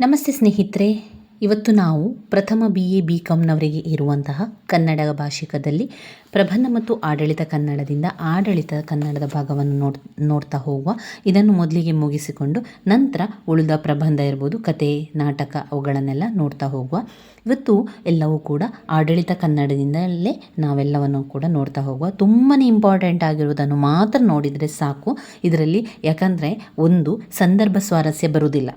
ನಮಸ್ತೆ ಸ್ನೇಹಿತರೆ. ಇವತ್ತು ನಾವು ಪ್ರಥಮ ಬಿ ಎ ಬಿ ಕಾಮ್ನವರಿಗೆ ಇರುವಂತಹ ಕನ್ನಡ ಭಾಷಿಕದಲ್ಲಿ ಪ್ರಬಂಧ ಮತ್ತು ಆಡಳಿತ ಕನ್ನಡದಿಂದ ಆಡಳಿತ ಕನ್ನಡದ ಭಾಗವನ್ನು ನೋಡ್, ನೋಡ್ತಾ ಹೋಗುವ. ಇದನ್ನು ಮೊದಲಿಗೆ ಮುಗಿಸಿಕೊಂಡು ನಂತರ ಉಳಿದ ಪ್ರಬಂಧ ಇರ್ಬೋದು, ಕತೆ, ನಾಟಕ ಅವುಗಳನ್ನೆಲ್ಲ ನೋಡ್ತಾ ಹೋಗುವ. ಇವತ್ತು ಎಲ್ಲವೂ ಕೂಡ ಆಡಳಿತ ಕನ್ನಡದಿಂದಲೇ ನಾವೆಲ್ಲವನ್ನು ಕೂಡ ನೋಡ್ತಾ ಹೋಗುವ. ತುಂಬಾ ಇಂಪಾರ್ಟೆಂಟ್ ಆಗಿರುವುದನ್ನು ಮಾತ್ರ ನೋಡಿದರೆ ಸಾಕು. ಇದರಲ್ಲಿ ಯಾಕಂದರೆ ಒಂದು ಸಂದರ್ಭ ಸ್ವಾರಸ್ಯ ಬರುವುದಿಲ್ಲ.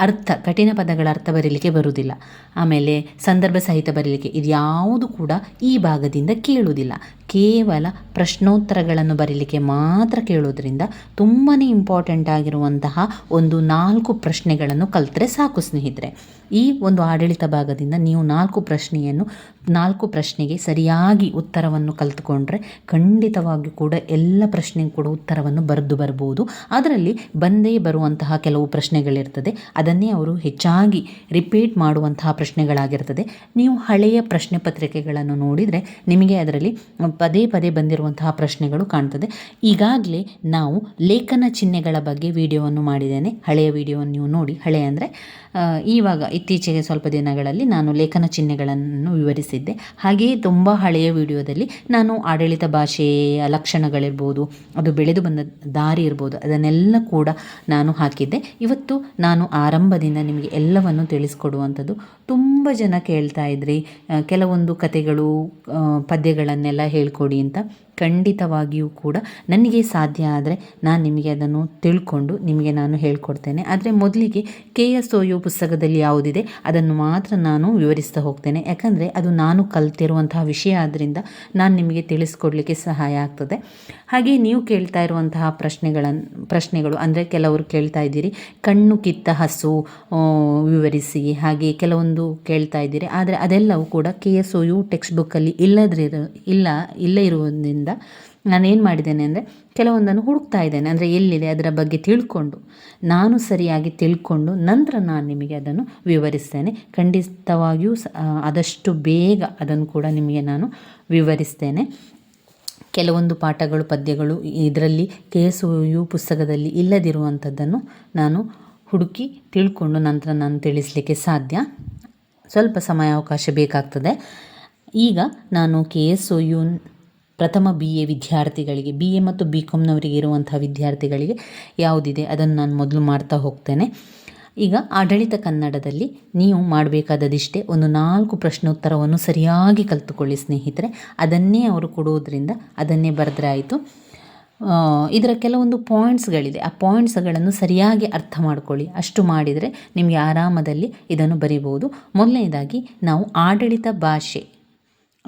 ಅರ್ಥ, ಕಠಿಣ ಪದಗಳ ಅರ್ಥ ಬರೀಲಿಕ್ಕೆ ಬರುವುದಿಲ್ಲ. ಆಮೇಲೆ ಸಂದರ್ಭ ಸಹಿತ ಬರೀಲಿಕ್ಕೆ ಇದು ಯಾವುದು ಕೂಡ ಈ ಭಾಗದಿಂದ ಕೇಳುವುದಿಲ್ಲ. ಕೇವಲ ಪ್ರಶ್ನೋತ್ತರಗಳನ್ನು ಬರೀಲಿಕ್ಕೆ ಮಾತ್ರ ಕೇಳೋದ್ರಿಂದ ತುಂಬಾ ಇಂಪಾರ್ಟೆಂಟ್ ಆಗಿರುವಂತಹ ಒಂದು ನಾಲ್ಕು ಪ್ರಶ್ನೆಗಳನ್ನು ಕಲಿತ್ರೆ ಸಾಕು ಸ್ನೇಹಿತರೆ. ಈ ಒಂದು ಆಡಳಿತ ಭಾಗದಿಂದ ನೀವು ನಾಲ್ಕು ಪ್ರಶ್ನೆಯನ್ನು, ನಾಲ್ಕು ಪ್ರಶ್ನೆಗೆ ಸರಿಯಾಗಿ ಉತ್ತರವನ್ನು ಕಲಿತುಕೊಂಡ್ರೆ ಖಂಡಿತವಾಗಿಯೂ ಕೂಡ ಎಲ್ಲ ಪ್ರಶ್ನೆಗೂ ಕೂಡ ಉತ್ತರವನ್ನು ಬರೆದು ಬರ್ಬೋದು. ಅದರಲ್ಲಿ ಬಂದೇ ಬರುವಂತಹ ಕೆಲವು ಪ್ರಶ್ನೆಗಳಿರ್ತದೆ. ಅದನ್ನೇ ಅವರು ಹೆಚ್ಚಾಗಿ ರಿಪೀಟ್ ಮಾಡುವಂತಹ ಪ್ರಶ್ನೆಗಳಾಗಿರ್ತದೆ. ನೀವು ಹಳೆಯ ಪ್ರಶ್ನೆ ಪತ್ರಿಕೆಗಳನ್ನು ನೋಡಿದರೆ ನಿಮಗೆ ಅದರಲ್ಲಿ ಪದೇ ಪದೇ ಬಂದಿರುವಂತಹ ಪ್ರಶ್ನೆಗಳು ಕಾಣ್ತದೆ. ಈಗಾಗಲೇ ನಾವು ಲೇಖನ ಚಿಹ್ನೆಗಳ ಬಗ್ಗೆ ವಿಡಿಯೋವನ್ನು ಮಾಡಿದ್ದೇನೆ. ಹಳೆಯ ವಿಡಿಯೋವನ್ನು ನೀವು ನೋಡಿ ಹಳೆಯ ಅಂದರೆ ಇವಾಗ ಇತ್ತೀಚೆಗೆ ಸ್ವಲ್ಪ ದಿನಗಳಲ್ಲಿ ನಾನು ಲೇಖನ ಚಿಹ್ನೆಗಳನ್ನು ವಿವರಿಸಿದ್ದೆ. ಹಾಗೆಯೇ ತುಂಬ ಹಳೆಯ ವಿಡಿಯೋದಲ್ಲಿ ನಾನು ಆಡಳಿತ ಭಾಷೆಯ ಲಕ್ಷಣಗಳಿರ್ಬೋದು, ಅದು ಬೆಳೆದು ಬಂದ ದಾರಿ ಇರ್ಬೋದು, ಅದನ್ನೆಲ್ಲ ಕೂಡ ನಾನು ಹಾಕಿದ್ದೆ. ಇವತ್ತು ನಾನು ಆರಂಭದಿಂದ ನಿಮಗೆ ಎಲ್ಲವನ್ನು ತಿಳಿಸ್ಕೊಡುವಂಥದ್ದು ತುಂಬ ಜನ ಕೇಳ್ತಾ ಇದ್ರಿ ಕೆಲವೊಂದು ಕತೆಗಳು ಪದ್ಯಗಳನ್ನೆಲ್ಲ ಹೇಳಿಕೊಡಿ ಅಂತ. ಖಂಡಿತವಾಗಿಯೂ ಕೂಡ ನನಗೆ ಸಾಧ್ಯ ಆದರೆ ನಾನು ನಿಮಗೆ ಅದನ್ನು ತಿಳ್ಕೊಂಡು ನಿಮಗೆ ನಾನು ಹೇಳ್ಕೊಡ್ತೇನೆ. ಆದರೆ ಮೊದಲಿಗೆ ಕೆ ಎಸ್ ಒ ಯು ಪುಸ್ತಕದಲ್ಲಿ ಯಾವುದಿದೆ ಅದನ್ನು ಮಾತ್ರ ನಾನು ವಿವರಿಸ್ತಾ ಹೋಗ್ತೇನೆ. ಯಾಕಂದರೆ ಅದು ನಾನು ಕಲ್ತಿರುವಂತಹ ವಿಷಯ ಆದ್ದರಿಂದ ನಾನು ನಿಮಗೆ ತಿಳಿಸ್ಕೊಡ್ಲಿಕ್ಕೆ ಸಹಾಯ ಆಗ್ತದೆ. ಹಾಗೆ ನೀವು ಕೇಳ್ತಾ ಇರುವಂತಹ ಪ್ರಶ್ನೆಗಳನ್ನು ಪ್ರಶ್ನೆಗಳು ಅಂದರೆ ಕೆಲವರು ಕೇಳ್ತಾ ಇದ್ದೀರಿ, ಕಣ್ಣು ಕಿತ್ತ ಹಸು ವಿವರಿಸಿ, ಹಾಗೆ ಕೆಲವೊಂದು ಕೇಳ್ತಾ ಇದ್ದೀರಿ. ಆದರೆ ಅದೆಲ್ಲವೂ ಕೂಡ K S O U text ಬುಕ್ಕಲ್ಲಿ ಇಲ್ಲದ್ರಿರೋ ಇಲ್ಲ, ಇಲ್ಲೇ ಇರುವುದರಿಂದ ನಾನೇನು ಮಾಡಿದ್ದೇನೆ ಅಂದರೆ ಕೆಲವೊಂದನ್ನು ಹುಡುಕ್ತಾ ಇದ್ದೇನೆ. ಅಂದರೆ ಎಲ್ಲಿದೆ? ಅದರ ಬಗ್ಗೆ ತಿಳ್ಕೊಂಡು. ನಾನು ಸರಿಯಾಗಿ ತಿಳ್ಕೊಂಡು ನಂತರ ನಾನು ನಿಮಗೆ ಅದನ್ನು ವಿವರಿಸ್ತೇನೆ. ಖಂಡಿತವಾಗಿಯೂ ಆದಷ್ಟು ಬೇಗ ಅದನ್ನು ಕೂಡ ನಿಮಗೆ ನಾನು ವಿವರಿಸ್ತೇನೆ. ಕೆಲವೊಂದು ಪಾಠಗಳು, ಪದ್ಯಗಳು ಇದರಲ್ಲಿ ಕೆ ಎಸ್ ಯು ಪುಸ್ತಕದಲ್ಲಿ ಇಲ್ಲದಿರುವಂಥದ್ದನ್ನು ನಾನು ಹುಡುಕಿ ತಿಳ್ಕೊಂಡು ನಂತರ ನಾನು ತಿಳಿಸಲಿಕ್ಕೆ ಸಾಧ್ಯ? ಸ್ವಲ್ಪ ಸಮಯಾವಕಾಶ ಬೇಕಾಗ್ತದೆ. ಈಗ ನಾನು ಕೆ ಎಸ್ ಯು ಪ್ರಥಮ ಬಿ ಎ ವಿದ್ಯಾರ್ಥಿಗಳಿಗೆ ಬಿ ಎ ಮತ್ತು ಬಿ ಕಾಮ್ನವರಿಗೆ ಇರುವಂಥ ವಿದ್ಯಾರ್ಥಿಗಳಿಗೆ ಯಾವುದಿದೆ, ಅದನ್ನು ನಾನು ಮೊದಲು ಮಾಡ್ತಾ ಹೋಗ್ತೇನೆ. ಈಗ ಆಡಳಿತ ಕನ್ನಡದಲ್ಲಿ ನೀವು ಮಾಡಬೇಕಾದದಿಷ್ಟೇ ಒಂದು ನಾಲ್ಕು ಪ್ರಶ್ನೋತ್ತರವನ್ನು ಸರಿಯಾಗಿ ಕಲಿತುಕೊಳ್ಳಿ ಸ್ನೇಹಿತರೆ. ಅದನ್ನೇ ಅವರು ಕೊಡುವುದರಿಂದ ಅದನ್ನೇ ಬರೆದ್ರೆ ಆಯಿತು. ಇದರ ಕೆಲವೊಂದು ಪಾಯಿಂಟ್ಸ್ಗಳಿದೆ. ಆ ಪಾಯಿಂಟ್ಸ್ಗಳನ್ನು ಸರಿಯಾಗಿ ಅರ್ಥ ಮಾಡ್ಕೊಳ್ಳಿ. ಅಷ್ಟು ಮಾಡಿದರೆ ನಿಮಗೆ ಆರಾಮದಲ್ಲಿ ಇದನ್ನು ಬರಿಬೋದು ಮೊದಲನೇದಾಗಿ ನಾವು ಆಡಳಿತ ಭಾಷೆ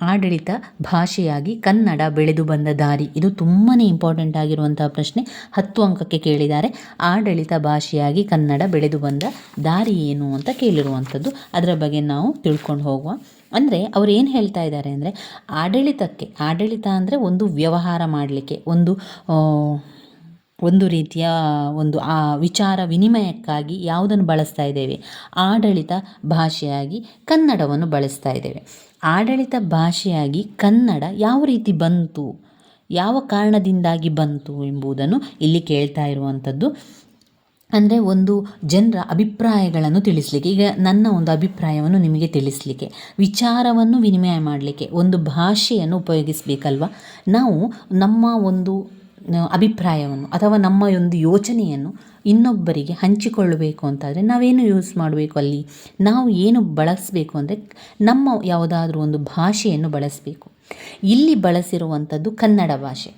ಆಡಳಿತ ಭಾಷೆಯಾಗಿ ಕನ್ನಡ ಬೆಳೆದು ಬಂದ ದಾರಿ. ಇದು ತುಂಬಾ ಇಂಪಾರ್ಟೆಂಟ್ ಆಗಿರುವಂತಹ ಪ್ರಶ್ನೆ. ಹತ್ತು ಅಂಕಕ್ಕೆ ಕೇಳಿದ್ದಾರೆ. ಆಡಳಿತ ಭಾಷೆಯಾಗಿ ಕನ್ನಡ ಬೆಳೆದು ಬಂದ ದಾರಿ ಏನು ಅಂತ ಕೇಳಿರುವಂಥದ್ದು. ಅದರ ಬಗ್ಗೆ ನಾವು ತಿಳ್ಕೊಂಡು ಹೋಗುವ. ಅಂದರೆ ಅವ್ರು ಏನು ಹೇಳ್ತಾ ಇದ್ದಾರೆ ಅಂದರೆ ಆಡಳಿತಕ್ಕೆ, ಆಡಳಿತ ಅಂದರೆ ಒಂದು ವ್ಯವಹಾರ ಮಾಡಲಿಕ್ಕೆ, ಒಂದು ಒಂದು ರೀತಿಯ ಒಂದು, ಆ ವಿಚಾರ ವಿನಿಮಯಕ್ಕಾಗಿ ಯಾವುದನ್ನು ಬಳಸ್ತಾ ಇದ್ದೇವೆ? ಆಡಳಿತ ಭಾಷೆಯಾಗಿ ಕನ್ನಡವನ್ನು ಬಳಸ್ತಾ ಇದ್ದೇವೆ. ಆಡಳಿತ ಭಾಷೆಯಾಗಿ ಕನ್ನಡ ಯಾವ ರೀತಿ ಬಂತು? ಯಾವ ಕಾರಣದಿಂದಾಗಿ ಬಂತು ಎಂಬುದನ್ನು ಇಲ್ಲಿ ಕೇಳ್ತಾ ಇರುವಂಥದ್ದು. ಅಂದರೆ ಒಂದು ಜನರ ಅಭಿಪ್ರಾಯಗಳನ್ನು ತಿಳಿಸಲಿಕ್ಕೆ, ಈಗ ನನ್ನ ಒಂದು ಅಭಿಪ್ರಾಯವನ್ನು ನಿಮಗೆ ತಿಳಿಸಲಿಕ್ಕೆ, ವಿಚಾರವನ್ನು ವಿನಿಮಯ ಮಾಡಲಿಕ್ಕೆ ಒಂದು ಭಾಷೆಯನ್ನು ಉಪಯೋಗಿಸಬೇಕಲ್ವ? ನಾವು ನಮ್ಮ ಒಂದು ಅಭಿಪ್ರಾಯವನ್ನು ಅಥವಾ ನಮ್ಮ ಒಂದು ಯೋಚನೆಯನ್ನು ಇನ್ನೊಬ್ಬರಿಗೆ ಹಂಚಿಕೊಳ್ಳಬೇಕು ಅಂತಾದರೆ ನಾವೇನು ಯೂಸ್ ಮಾಡಬೇಕು ಅಲ್ಲಿ? ನಾವು ಏನು ಬಳಸಬೇಕು ಅಂದರೆ ನಮ್ಮ ಯಾವುದಾದ್ರೂ ಒಂದು ಭಾಷೆಯನ್ನು ಬಳಸಬೇಕು. ಇಲ್ಲಿ ಬಳಸಿರುವಂಥದ್ದು ಕನ್ನಡ ಭಾಷೆ.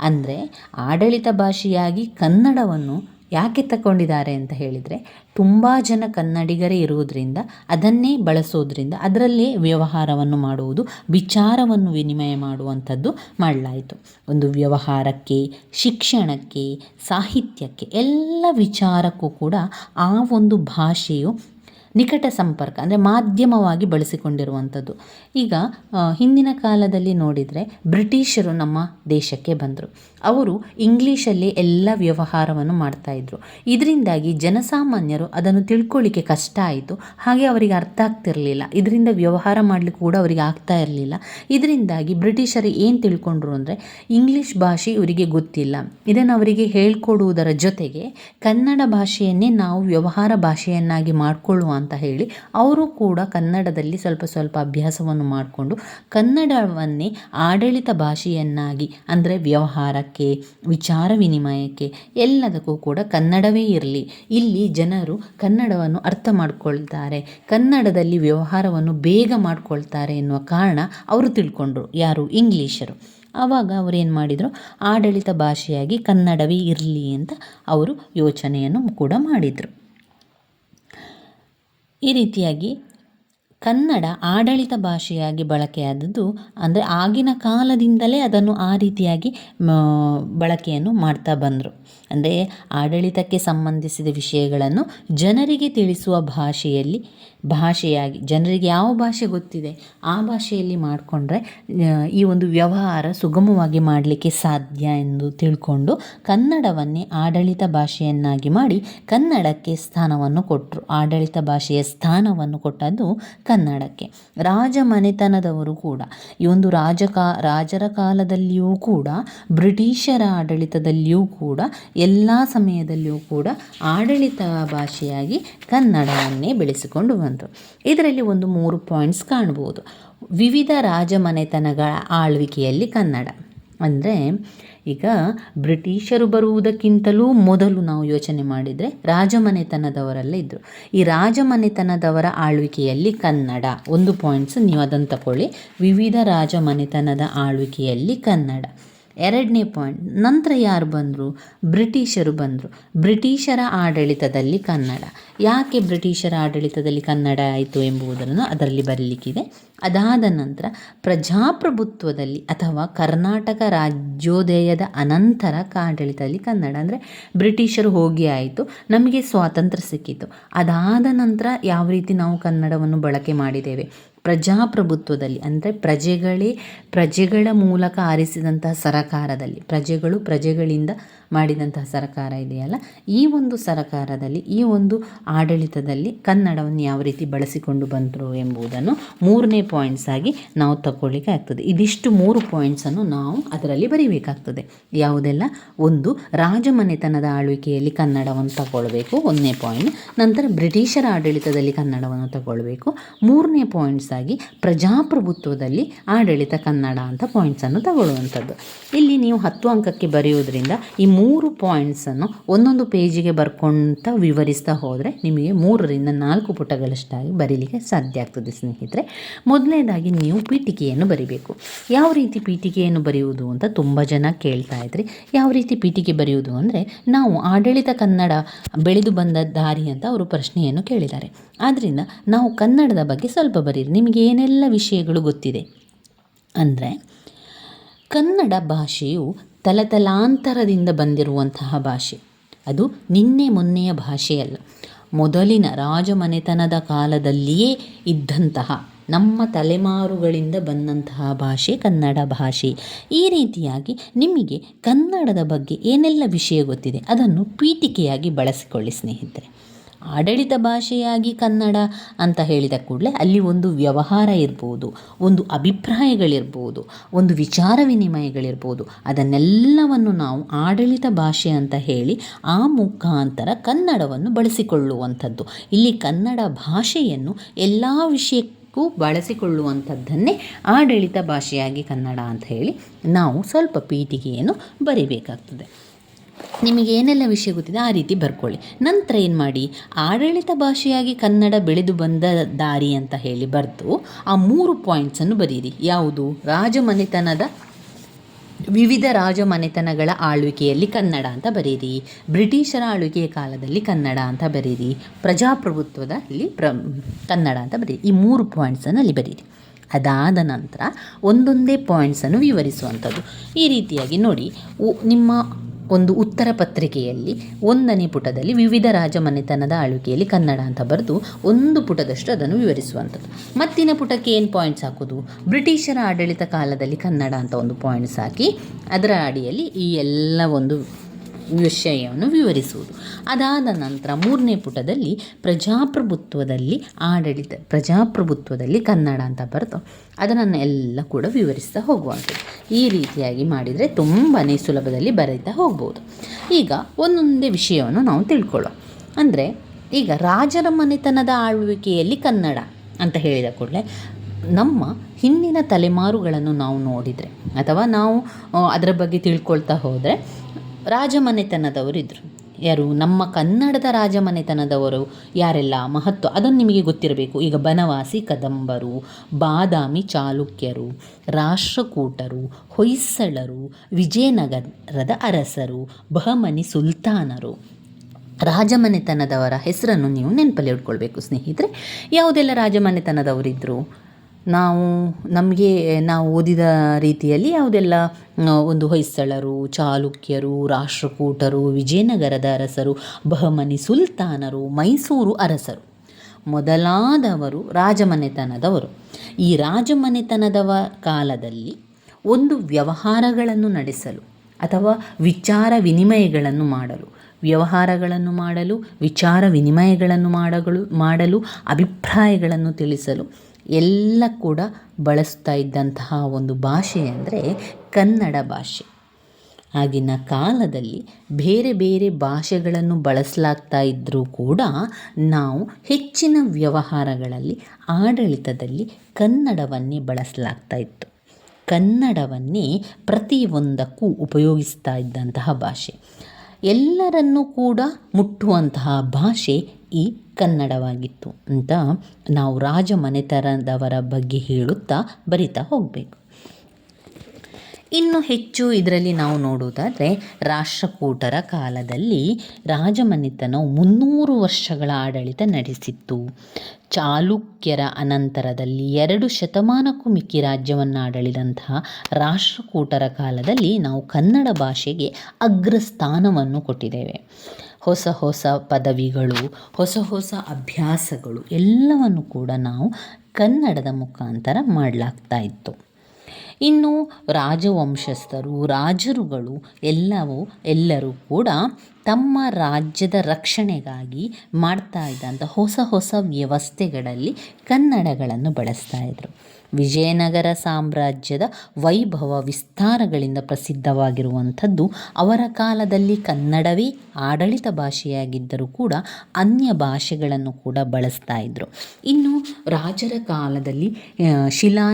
ಅಂದರೆ ಆಡಳಿತ ಭಾಷೆಯಾಗಿ ಕನ್ನಡವನ್ನು ಯಾಕೆ ತಗೊಂಡಿದ್ದಾರೆ ಅಂತ ಹೇಳಿದರೆ, ತುಂಬ ಜನ ಕನ್ನಡಿಗರೇ ಇರುವುದರಿಂದ, ಅದನ್ನೇ ಬಳಸೋದ್ರಿಂದ ಅದರಲ್ಲೇ ವ್ಯವಹಾರವನ್ನು ಮಾಡುವುದು, ವಿಚಾರವನ್ನು ವಿನಿಮಯ ಮಾಡುವಂಥದ್ದು ಮಾಡಲಾಯಿತು. ಒಂದು ವ್ಯವಹಾರಕ್ಕೆ, ಶಿಕ್ಷಣಕ್ಕೆ, ಸಾಹಿತ್ಯಕ್ಕೆ, ಎಲ್ಲ ವಿಚಾರಕ್ಕೂ ಕೂಡ ಆ ಒಂದು ಭಾಷೆಯು ನಿಕಟ ಸಂಪರ್ಕ, ಅಂದರೆ ಮಾಧ್ಯಮವಾಗಿ ಬಳಸಿಕೊಂಡಿರುವಂಥದ್ದು. ಈಗ ಹಿಂದಿನ ಕಾಲದಲ್ಲಿ ನೋಡಿದರೆ ಬ್ರಿಟಿಷರು ನಮ್ಮ ದೇಶಕ್ಕೆ ಬಂದರು. ಅವರು ಇಂಗ್ಲೀಷಲ್ಲೇ ಎಲ್ಲ ವ್ಯವಹಾರವನ್ನು ಮಾಡ್ತಾಯಿದ್ರು ಇದರಿಂದಾಗಿ ಜನಸಾಮಾನ್ಯರು ಅದನ್ನು ತಿಳ್ಕೊಳ್ಳಿಕ್ಕೆ ಕಷ್ಟ ಆಯಿತು. ಹಾಗೆ ಅವರಿಗೆ ಅರ್ಥ ಆಗ್ತಿರಲಿಲ್ಲ. ಇದರಿಂದ ವ್ಯವಹಾರ ಮಾಡಲಿಕ್ಕೆ ಕೂಡ ಅವರಿಗೆ ಆಗ್ತಾ ಇರಲಿಲ್ಲ. ಇದರಿಂದಾಗಿ ಬ್ರಿಟಿಷರು ಏನು ತಿಳ್ಕೊಂಡ್ರು ಅಂದರೆ, ಇಂಗ್ಲೀಷ್ ಭಾಷೆ ಇವರಿಗೆ ಗೊತ್ತಿಲ್ಲ. ಇದನ್ನು ಅವರಿಗೆ ಹೇಳ್ಕೊಡುವುದರ ಜೊತೆಗೆ ಕನ್ನಡ ಭಾಷೆಯನ್ನೇ ನಾವು ವ್ಯವಹಾರ ಭಾಷೆಯನ್ನಾಗಿ ಮಾಡಿಕೊಳ್ಳುವ ಅಂತ ಹೇಳಿ ಅವರು ಕೂಡ ಕನ್ನಡದಲ್ಲಿ ಸ್ವಲ್ಪ ಸ್ವಲ್ಪ ಅಭ್ಯಾಸವನ್ನು ಮಾಡಿಕೊಂಡು ಕನ್ನಡವನ್ನೇ ಆಡಳಿತ ಭಾಷೆಯನ್ನಾಗಿ ಅಂದರೆ ವ್ಯವಹಾರಕ್ಕೆ ವಿಚಾರ ವಿನಿಮಯಕ್ಕೆ ಎಲ್ಲದಕ್ಕೂ ಕೂಡ ಕನ್ನಡವೇ ಇರಲಿ. ಇಲ್ಲಿ ಜನರು ಕನ್ನಡವನ್ನು ಅರ್ಥ ಮಾಡ್ಕೊಳ್ತಾರೆ. ಕನ್ನಡದಲ್ಲಿ ವ್ಯವಹಾರವನ್ನು ಬೇಗ ಮಾಡ್ಕೊಳ್ತಾರೆ ಎನ್ನುವ ಕಾರಣ ಅವರು ತಿಳ್ಕೊಂಡ್ರು, ಯಾರು? ಇಂಗ್ಲೀಷರು. ಆವಾಗ ಅವರು ಏನು ಮಾಡಿದರು? ಆಡಳಿತ ಭಾಷೆಯಾಗಿ ಕನ್ನಡವೇ ಇರಲಿ ಅಂತ ಅವರು ಯೋಚನೆಯನ್ನು ಕೂಡ ಮಾಡಿದರು. ಈ ರೀತಿಯಾಗಿ ಕನ್ನಡ ಆಡಳಿತ ಭಾಷೆಯಾಗಿ ಬಳಕೆಯಾದದ್ದು, ಅಂದರೆ ಆಗಿನ ಕಾಲದಿಂದಲೇ ಅದನ್ನು ಆ ರೀತಿಯಾಗಿ ಬಳಕೆಯನ್ನು ಮಾಡ್ತಾ ಬಂದರು. ಅಂದರೆ ಆಡಳಿತಕ್ಕೆ ಸಂಬಂಧಿಸಿದ ವಿಷಯಗಳನ್ನು ಜನರಿಗೆ ತಿಳಿಸುವ ಭಾಷೆಯಲ್ಲಿ, ಭಾಷೆಯಾಗಿ, ಜನರಿಗೆ ಯಾವ ಭಾಷೆ ಗೊತ್ತಿದೆ, ಆ ಭಾಷೆಯಲ್ಲಿ ಮಾಡಿಕೊಂಡ್ರೆ ಈ ಒಂದು ವ್ಯವಹಾರ ಸುಗಮವಾಗಿ ಮಾಡಲಿಕ್ಕೆ ಸಾಧ್ಯ ಎಂದು ತಿಳ್ಕೊಂಡು ಕನ್ನಡವನ್ನೇ ಆಡಳಿತ ಭಾಷೆಯನ್ನಾಗಿ ಮಾಡಿ ಕನ್ನಡಕ್ಕೆ ಸ್ಥಾನವನ್ನು ಕೊಟ್ಟರು ಆಡಳಿತ ಭಾಷೆಯ ಸ್ಥಾನವನ್ನು ಕೊಟ್ಟದ್ದು ಕನ್ನಡಕ್ಕೆ. ರಾಜ ಮನೆತನದವರು ಕೂಡ, ಈ ಒಂದು ರಾಜಕಾ ರಾಜರ ಕಾಲದಲ್ಲಿಯೂ ಕೂಡ, ಬ್ರಿಟಿಷರ ಆಡಳಿತದಲ್ಲಿಯೂ ಕೂಡ, ಎಲ್ಲ ಸಮಯದಲ್ಲಿಯೂ ಕೂಡ ಆಡಳಿತ ಭಾಷೆಯಾಗಿ ಕನ್ನಡವನ್ನೇ ಬೆಳೆಸಿಕೊಂಡು ಬಂತು. ಇದರಲ್ಲಿ ಒಂದು ಮೂರು ಪಾಯಿಂಟ್ಸ್ ಕಾಣ್ಬೋದು ವಿವಿಧ ರಾಜಮನೆತನಗಳ ಆಳ್ವಿಕೆಯಲ್ಲಿ ಕನ್ನಡ. ಅಂದರೆ ಈಗ ಬ್ರಿಟಿಷರು ಬರುವುದಕ್ಕಿಂತಲೂ ಮೊದಲು ನಾವು ಯೋಚನೆ ಮಾಡಿದರೆ ರಾಜಮನೆತನದವರೆಲ್ಲ ಇದ್ದರು ಈ ರಾಜಮನೆತನದವರ ಆಳ್ವಿಕೆಯಲ್ಲಿ ಕನ್ನಡ. ಒಂದು ಪಾಯಿಂಟ್ಸ್ ನೀವು ಅದನ್ನು ತಗೊಳ್ಳಿ ವಿವಿಧ ರಾಜಮನೆತನದ ಆಳ್ವಿಕೆಯಲ್ಲಿ ಕನ್ನಡ. ಎರಡನೇ ಪಾಯಿಂಟ್, ನಂತರ ಯಾರು ಬಂದರು? ಬ್ರಿಟಿಷರು ಬಂದರು. ಬ್ರಿಟಿಷರ ಆಡಳಿತದಲ್ಲಿ ಕನ್ನಡ. ಯಾಕೆ ಬ್ರಿಟಿಷರ ಆಡಳಿತದಲ್ಲಿ ಕನ್ನಡ ಆಯಿತು ಎಂಬುದನ್ನು ಅದರಲ್ಲಿ ಬರಲಿಕ್ಕಿದೆ. ಅದಾದ ನಂತರ ಪ್ರಜಾಪ್ರಭುತ್ವದಲ್ಲಿ ಅಥವಾ ಕರ್ನಾಟಕ ರಾಜ್ಯೋದಯದ ಅನಂತರ ಆಡಳಿತದಲ್ಲಿ ಕನ್ನಡ, ಅಂದರೆ ಬ್ರಿಟಿಷರು ಹೋಗಿ ಆಯಿತು, ನಮಗೆ ಸ್ವಾತಂತ್ರ್ಯ ಸಿಕ್ಕಿತು. ಅದಾದ ನಂತರ ಯಾವ ರೀತಿ ನಾವು ಕನ್ನಡವನ್ನು ಬಳಕೆ ಮಾಡಿದ್ದೇವೆ? ಪ್ರಜಾಪ್ರಭುತ್ವದಲ್ಲಿ ಅಂದರೆ ಪ್ರಜೆಗಳೇ ಪ್ರಜೆಗಳ ಮೂಲಕ ಆರಿಸಿದಂತಹ ಸರಕಾರದಲ್ಲಿ ಪ್ರಜೆಗಳು ಪ್ರಜೆಗಳಿಂದ ಮಾಡಿದಂತಹ ಸರಕಾರ ಇದೆಯಲ್ಲ? ಈ ಒಂದು ಸರಕಾರದಲ್ಲಿ, ಈ ಒಂದು ಆಡಳಿತದಲ್ಲಿ ಕನ್ನಡವನ್ನು ಯಾವ ರೀತಿ ಬಳಸಿಕೊಂಡು ಬಂದರು ಎಂಬುದನ್ನು ಮೂರನೇ ಪಾಯಿಂಟ್ಸ್ ಆಗಿ ನಾವು ತಗೊಳ್ಳಿಕ್ಕೆ ಆಗ್ತದೆ. ಇದಿಷ್ಟು ಮೂರು ಪಾಯಿಂಟ್ಸನ್ನು ನಾವು ಅದರಲ್ಲಿ ಬರೀಬೇಕಾಗ್ತದೆ. ಯಾವುದೆಲ್ಲ? ಒಂದು, ರಾಜಮನೆತನದ ಆಳ್ವಿಕೆಯಲ್ಲಿ ಕನ್ನಡವನ್ನು ತಗೊಳ್ಬೇಕು ಒಂದನೇ ಪಾಯಿಂಟ್ ನಂತರ ಬ್ರಿಟಿಷರ ಆಡಳಿತದಲ್ಲಿ ಕನ್ನಡವನ್ನು ತಗೊಳ್ಬೇಕು ಮೂರನೇ ಪಾಯಿಂಟ್ಸ್ ಆಗಿ ಪ್ರಜಾಪ್ರಭುತ್ವದಲ್ಲಿ ಆಡಳಿತ ಕನ್ನಡ ಅಂತ ಪಾಯಿಂಟ್ಸನ್ನು ತಗೊಳ್ಳುವಂಥದ್ದು. ಇಲ್ಲಿ ನೀವು ಹತ್ತು ಅಂಕಕ್ಕೆ ಬರೆಯೋದ್ರಿಂದ ಈ ಮೂರು ಪಾಯಿಂಟ್ಸನ್ನು ಒಂದೊಂದು ಪೇಜಿಗೆ ಬರ್ಕೊಳ್ತಾ ವಿವರಿಸ್ತಾ ಹೋದರೆ ನಿಮಗೆ ಮೂರರಿಂದ ನಾಲ್ಕು ಪುಟಗಳಷ್ಟಾಗಿ ಬರೀಲಿಕ್ಕೆ ಸಾಧ್ಯ ಆಗ್ತದೆ ಸ್ನೇಹಿತರೆ. ಮೊದಲನೇದಾಗಿ ನೀವು ಪೀಠಿಕೆಯನ್ನು ಬರಿಬೇಕು. ಯಾವ ರೀತಿ ಪೀಠಿಕೆಯನ್ನು ಬರೆಯುವುದು ಅಂತ ತುಂಬ ಜನ ಕೇಳ್ತಾ ಇದ್ರಿ. ಯಾವ ರೀತಿ ಪೀಠಿಕೆ ಬರೆಯುವುದು ಅಂದರೆ ನಾವು ಆಡಳಿತ ಕನ್ನಡ ಬೆಳೆದು ಬಂದ ದಾರಿ ಅಂತ ಅವರು ಪ್ರಶ್ನೆಯನ್ನು ಕೇಳಿದ್ದಾರೆ. ಆದ್ದರಿಂದ ನಾವು ಕನ್ನಡದ ಬಗ್ಗೆ ಸ್ವಲ್ಪ ಬರೀರಿ. ನಿಮಗೆ ಏನೆಲ್ಲ ವಿಷಯಗಳು ಗೊತ್ತಿದೆ? ಅಂದರೆ ಕನ್ನಡ ಭಾಷೆಯು ತಲತಲಾಂತರದಿಂದ ಬಂದಿರುವಂತಹ ಭಾಷೆ. ಅದು ನಿನ್ನೆ ಮೊನ್ನೆಯ ಭಾಷೆಯಲ್ಲ. ಮೊದಲಿನ ರಾಜಮನೆತನದ ಕಾಲದಲ್ಲಿಯೇ ಇದ್ದಂತಹ, ನಮ್ಮ ತಲೆಮಾರುಗಳಿಂದ ಬಂದಂತಹ ಭಾಷೆ ಕನ್ನಡ ಭಾಷೆ. ಈ ರೀತಿಯಾಗಿ ನಿಮಗೆ ಕನ್ನಡದ ಬಗ್ಗೆ ಏನೆಲ್ಲ ವಿಷಯ ಗೊತ್ತಿದೆ ಅದನ್ನು ಪೀಠಿಕೆಯಾಗಿ ಬಳಸಿಕೊಳ್ಳಿ ಸ್ನೇಹಿತರೆ. ಆಡಳಿತ ಭಾಷೆಯಾಗಿ ಕನ್ನಡ ಅಂತ ಹೇಳಿದ ಕೂಡಲೇ ಅಲ್ಲಿ ಒಂದು ವ್ಯವಹಾರ ಇರ್ಬೋದು, ಒಂದು ಅಭಿಪ್ರಾಯಗಳಿರ್ಬೋದು, ಒಂದು ವಿಚಾರ ವಿನಿಮಯಗಳಿರ್ಬೋದು. ಅದನ್ನೆಲ್ಲವನ್ನು ನಾವು ಆಡಳಿತ ಭಾಷೆ ಅಂತ ಹೇಳಿ ಆ ಮುಖಾಂತರ ಕನ್ನಡವನ್ನು ಬಳಸಿಕೊಳ್ಳುವಂಥದ್ದು. ಇಲ್ಲಿ ಕನ್ನಡ ಭಾಷೆಯನ್ನು ಎಲ್ಲ ವಿಷಯಕ್ಕೂ ಬಳಸಿಕೊಳ್ಳುವಂಥದ್ದನ್ನೇ ಆಡಳಿತ ಭಾಷೆಯಾಗಿ ಕನ್ನಡ ಅಂತ ಹೇಳಿ ನಾವು ಸ್ವಲ್ಪ ಪೀಠಿಗೆಯನ್ನು ಬರಿಬೇಕಾಗ್ತದೆ. ನಿಮಗೆ ಏನೆಲ್ಲ ವಿಷಯ ಗೊತ್ತಿದೆ ಆ ರೀತಿ ಬರ್ಕೊಳ್ಳಿ. ನಂತರ ಏನು ಮಾಡಿ ಆಡಳಿತ ಭಾಷೆಯಾಗಿ ಕನ್ನಡ ಬೆಳೆದು ಬಂದ ದಾರಿ ಅಂತ ಹೇಳಿ ಬರೆದು ಆ ಮೂರು ಪಾಯಿಂಟ್ಸನ್ನು ಬರೀರಿ ಯಾವುದು? ರಾಜಮನೆತನದ ವಿವಿಧ ರಾಜಮನೆತನಗಳ ಆಳ್ವಿಕೆಯಲ್ಲಿ ಕನ್ನಡ ಅಂತ ಬರೀರಿ ಬ್ರಿಟಿಷರ ಆಳ್ವಿಕೆಯ ಕಾಲದಲ್ಲಿ ಕನ್ನಡ ಅಂತ ಬರೀರಿ ಪ್ರಜಾಪ್ರಭುತ್ವದಲ್ಲಿ ಪ್ರ ಕನ್ನಡ ಅಂತ ಬರೀರಿ ಈ ಮೂರು ಪಾಯಿಂಟ್ಸನ್ನು ಅಲ್ಲಿ ಬರೀರಿ ಅದಾದ ನಂತರ ಒಂದೊಂದೇ ಪಾಯಿಂಟ್ಸನ್ನು ವಿವರಿಸುವಂಥದ್ದು. ಈ ರೀತಿಯಾಗಿ ನೋಡಿ. ನಿಮ್ಮ ಒಂದು ಉತ್ತರ ಪತ್ರಿಕೆಯಲ್ಲಿ ಒಂದನೇ ಪುಟದಲ್ಲಿ ವಿವಿಧ ರಾಜಮನೆತನದ ಆಳ್ವಿಕೆಯಲ್ಲಿ ಕನ್ನಡ ಅಂತ ಬರೆದು ಒಂದು ಪುಟದಷ್ಟು ಅದನ್ನು ವಿವರಿಸುವಂಥದ್ದು. ಮತ್ತಿನ ಪುಟಕ್ಕೆ ಏನು ಪಾಯಿಂಟ್ಸ್ ಹಾಕೋದು? ಬ್ರಿಟಿಷರ ಆಡಳಿತ ಕಾಲದಲ್ಲಿ ಕನ್ನಡ ಅಂತ ಒಂದು ಪಾಯಿಂಟ್ಸ್ ಹಾಕಿ ಅದರ ಅಡಿಯಲ್ಲಿ ಈ ಎಲ್ಲ ಒಂದು ವಿಷಯವನ್ನು ವಿವರಿಸುವುದು. ಅದಾದ ನಂತರ ಮೂರನೇ ಪುಟದಲ್ಲಿ ಪ್ರಜಾಪ್ರಭುತ್ವದಲ್ಲಿ ಆಡಳಿತ, ಪ್ರಜಾಪ್ರಭುತ್ವದಲ್ಲಿ ಕನ್ನಡ ಅಂತ ಬರ್ತೋ ಅದನ್ನು ಎಲ್ಲ ಕೂಡ ವಿವರಿಸ್ತಾ ಹೋಗುವಂಥದ್ದು. ಈ ರೀತಿಯಾಗಿ ಮಾಡಿದರೆ ತುಂಬಾ ಸುಲಭದಲ್ಲಿ ಬರೀತಾ ಹೋಗ್ಬೋದು. ಈಗ ಒಂದೊಂದೇ ವಿಷಯವನ್ನು ನಾವು ತಿಳ್ಕೊಳ್ಳೋ ಅಂದರೆ ಈಗ ರಾಜರ ಮನೆತನದ ಆಳ್ವಿಕೆಯಲ್ಲಿ ಕನ್ನಡ ಅಂತ ಹೇಳಿದ ಕೂಡಲೇ ನಮ್ಮ ಹಿಂದಿನ ತಲೆಮಾರುಗಳನ್ನು ನಾವು ನೋಡಿದರೆ ಅಥವಾ ನಾವು ಅದರ ಬಗ್ಗೆ ತಿಳ್ಕೊಳ್ತಾ ಹೋದರೆ ರಾಜಮನೆತನದವರಿದ್ದರು ಯಾರು? ನಮ್ಮ ಕನ್ನಡದ ರಾಜಮನೆತನದವರು ಯಾರೆಲ್ಲ? ಮಹತ್ವ ಅದನ್ನು ನಿಮಗೆ ಗೊತ್ತಿರಬೇಕು. ಈಗ ಬನವಾಸಿ, ಕದಂಬರು, ಬಾದಾಮಿ ಚಾಲುಕ್ಯರು, ರಾಷ್ಟ್ರಕೂಟರು, ಹೊಯ್ಸಳರು, ವಿಜಯನಗರದ ಅರಸರು, ಬಹಮನಿ ಸುಲ್ತಾನರು. ರಾಜಮನೆತನದವರ ಹೆಸರನ್ನು ನೀವು ನೆನಪಲ್ಲಿ ಇಟ್ಕೊಳ್ಬೇಕು ಸ್ನೇಹಿತರೆ. ಯಾವುದೆಲ್ಲ ರಾಜಮನೆತನದವರಿದ್ದರು ನಾವು, ನಮಗೆ, ನಾವು ಓದಿದ ರೀತಿಯಲ್ಲಿ ಯಾವುದೆಲ್ಲ ಒಂದು ಹೊಯ್ಸಳರು, ಚಾಲುಕ್ಯರು, ರಾಷ್ಟ್ರಕೂಟರು, ವಿಜಯನಗರದ ಅರಸರು, ಬಹಮನಿ ಸುಲ್ತಾನರು, ಮೈಸೂರು ಅರಸರು, ಮೊದಲಾದವರು ರಾಜಮನೆತನದವರು. ಈ ರಾಜಮನೆತನದವ ಕಾಲದಲ್ಲಿ ಒಂದು ವ್ಯವಹಾರಗಳನ್ನು ನಡೆಸಲು ಅಥವಾ ವಿಚಾರ ವಿನಿಮಯಗಳನ್ನು ಮಾಡಲು, ವ್ಯವಹಾರಗಳನ್ನು ಮಾಡಲು, ವಿಚಾರ ವಿನಿಮಯಗಳನ್ನು ಮಾಡಗಳು, ಮಾಡಲು, ಅಭಿಪ್ರಾಯಗಳನ್ನು ತಿಳಿಸಲು ಎಲ್ಲ ಕೂಡ ಬಳಸ್ತಾ ಇದ್ದಂತಹ ಒಂದು ಭಾಷೆ ಅಂದರೆ ಕನ್ನಡ ಭಾಷೆ. ಆಗಿನ ಕಾಲದಲ್ಲಿ ಬೇರೆ ಬೇರೆ ಭಾಷೆಗಳನ್ನು ಬಳಸಲಾಗ್ತಾ ಇದ್ದರೂ ಕೂಡ ನಾವು ಹೆಚ್ಚಿನ ವ್ಯವಹಾರಗಳಲ್ಲಿ, ಆಡಳಿತದಲ್ಲಿ ಕನ್ನಡವನ್ನೇ ಬಳಸಲಾಗ್ತಾ ಇತ್ತು. ಕನ್ನಡವನ್ನೇ ಪ್ರತಿಯೊಂದಕ್ಕೂ ಉಪಯೋಗಿಸ್ತಾ ಇದ್ದಂತಹ ಭಾಷೆ. ಎಲ್ಲರನ್ನೂ ಕೂಡ ಮುಟ್ಟುವಂತಹ ಭಾಷೆ ಈ ಕನ್ನಡವಾಗಿತ್ತು ಅಂತ ನಾವು ರಾಜಮನೆತನದವರ ಬಗ್ಗೆ ಹೇಳುತ್ತಾ ಬರಿತಾ ಹೋಗಬೇಕು. ಇನ್ನು ಹೆಚ್ಚು ಇದರಲ್ಲಿ ನಾವು ನೋಡುವುದಾದರೆ ರಾಷ್ಟ್ರಕೂಟರ ಕಾಲದಲ್ಲಿ ರಾಜಮನೆತನವು ಮುನ್ನೂರು ವರ್ಷಗಳ ಆಡಳಿತ ನಡೆಸಿತ್ತು. ಚಾಲುಕ್ಯರ ಅನಂತರದಲ್ಲಿ ಎರಡು ಶತಮಾನಕ್ಕೂ ಮಿಕ್ಕಿ ರಾಜ್ಯವನ್ನು ಆಡಳಿದಂತಹ ರಾಷ್ಟ್ರಕೂಟರ ಕಾಲದಲ್ಲಿ ನಾವು ಕನ್ನಡ ಭಾಷೆಗೆ ಅಗ್ರಸ್ಥಾನವನ್ನು ಕೊಟ್ಟಿದ್ದೇವೆ. ಹೊಸ ಹೊಸ ಪದವಿಗಳು, ಹೊಸ ಹೊಸ ಅಭ್ಯಾಸಗಳು ಎಲ್ಲವನ್ನು ಕೂಡ ನಾವು ಕನ್ನಡದ ಮುಖಾಂತರ ಮಾಡಲಾಗ್ತಾ ಇತ್ತು. ಇನ್ನು ರಾಜವಂಶಸ್ಥರು, ರಾಜರುಗಳು ಎಲ್ಲವೂ, ಎಲ್ಲರೂ ಕೂಡ ತಮ್ಮ ರಾಜ್ಯದ ರಕ್ಷಣೆಗಾಗಿ ಮಾಡ್ತಾ ಇದ್ದಂಥ ಹೊಸ ಹೊಸ ವ್ಯವಸ್ಥೆಗಳಲ್ಲಿ ಕನ್ನಡಗಳನ್ನು ಬಳಸ್ತಾ ಇದ್ದರು ವಿಜಯನಗರ ಸಾಮ್ರಾಜ್ಯದ ವೈಭವ ವಿಸ್ತಾರಗಳಿಂದ ಪ್ರಸಿದ್ಧವಾಗಿರುವಂಥದ್ದು, ಅವರ ಕಾಲದಲ್ಲಿ ಕನ್ನಡವೇ ಆಡಳಿತ ಭಾಷೆಯಾಗಿದ್ದರೂ ಕೂಡ ಅನ್ಯ ಭಾಷೆಗಳನ್ನು ಕೂಡ ಬಳಸ್ತಾ ಇದ್ದರು ಇನ್ನು ರಾಜರ ಕಾಲದಲ್ಲಿ ಶಿಲಾ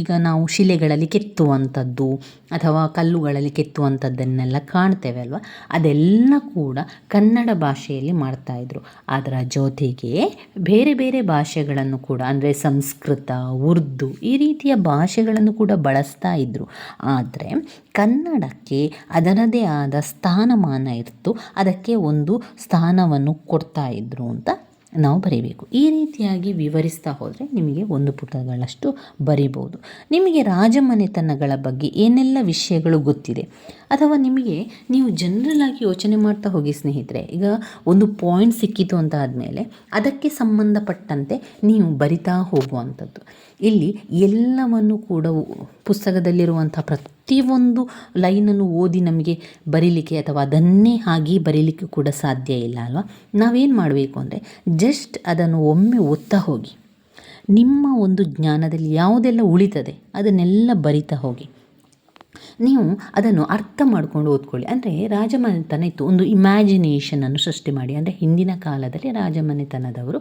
ಈಗ ನಾವು ಶಿಲೆಗಳಲ್ಲಿ ಕೆತ್ತುವಂಥದ್ದು ಅಥವಾ ಕಲ್ಲುಗಳಲ್ಲಿ ಕೆತ್ತುವಂಥದ್ದನ್ನೆಲ್ಲ ಕಾಣ್ತೇವೆ ಅಲ್ವಾ? ಅದೆಲ್ಲ ಕೂಡ ಕನ್ನಡ ಭಾಷೆಯಲ್ಲಿ ಮಾಡ್ತಾಯಿದ್ರು ಅದರ ಜೊತೆಗೆ ಬೇರೆ ಬೇರೆ ಭಾಷೆಗಳನ್ನು ಕೂಡ, ಅಂದರೆ ಸಂಸ್ಕೃತ, ಉರ್ದು ಈ ರೀತಿಯ ಭಾಷೆಗಳನ್ನು ಕೂಡ ಬಳಸ್ತಾ ಇದ್ದರು ಆದರೆ ಕನ್ನಡಕ್ಕೆ ಅದರದೇ ಆದ ಸ್ಥಾನಮಾನ ಇತ್ತು ಅದಕ್ಕೆ ಒಂದು ಸ್ಥಾನವನ್ನು ಕೊಡ್ತಾ ಇದ್ದರು ಅಂತ ನಾವು ಬರೀಬೇಕು. ಈ ರೀತಿಯಾಗಿ ವಿವರಿಸ್ತಾ ಹೋದರೆ ನಿಮಗೆ ಒಂದು ಪುಟಗಳಷ್ಟು ಬರಿಬೋದು ನಿಮಗೆ ರಾಜಮನೆತನಗಳ ಬಗ್ಗೆ ಏನೆಲ್ಲ ವಿಷಯಗಳು ಗೊತ್ತಿದೆ? ಅಥವಾ ನಿಮಗೆ ನೀವು ಜನರಲ್ ಆಗಿ ಯೋಚನೆ ಮಾಡ್ತಾ ಹೋಗಿ ಸ್ನೇಹಿತರೆ, ಈಗ ಒಂದು ಪಾಯಿಂಟ್ ಸಿಕ್ಕಿತು ಅಂತ ಆದಮೇಲೆ ಅದಕ್ಕೆ ಸಂಬಂಧಪಟ್ಟಂತೆ ನೀವು ಬರಿತಾ ಹೋಗುವಂಥದ್ದು. ಇಲ್ಲಿ ಎಲ್ಲವನ್ನು ಕೂಡ ಪುಸ್ತಕದಲ್ಲಿರುವಂಥ ಪ್ರತಿಯೊಂದು ಲೈನನ್ನು ಓದಿ ನಮಗೆ ಬರೀಲಿಕ್ಕೆ ಅಥವಾ ಅದನ್ನೇ ಹಾಗೆ ಬರೀಲಿಕ್ಕೆ ಕೂಡ ಸಾಧ್ಯ ಇಲ್ಲ ಅಲ್ವಾ? ನಾವೇನು ಮಾಡಬೇಕು ಅಂದರೆ ಜಸ್ಟ್ ಅದನ್ನು ಒಮ್ಮೆ ಓದ್ತಾ ಹೋಗಿ. ನಿಮ್ಮ ಒಂದು ಜ್ಞಾನದಲ್ಲಿ ಯಾವುದೆಲ್ಲ ಉಳಿತದೆ ಅದನ್ನೆಲ್ಲ ಬರಿತಾ ಹೋಗಿ. ನೀವು ಅದನ್ನು ಅರ್ಥ ಮಾಡ್ಕೊಂಡು ಓದ್ಕೊಳ್ಳಿ. ಅಂದರೆ ರಾಜಮನೆತನ ಇತ್ತು ಒಂದು ಇಮ್ಯಾಜಿನೇಷನನ್ನು ಸೃಷ್ಟಿ ಮಾಡಿ. ಅಂದರೆ ಹಿಂದಿನ ಕಾಲದಲ್ಲಿ ರಾಜಮನೆತನದವರು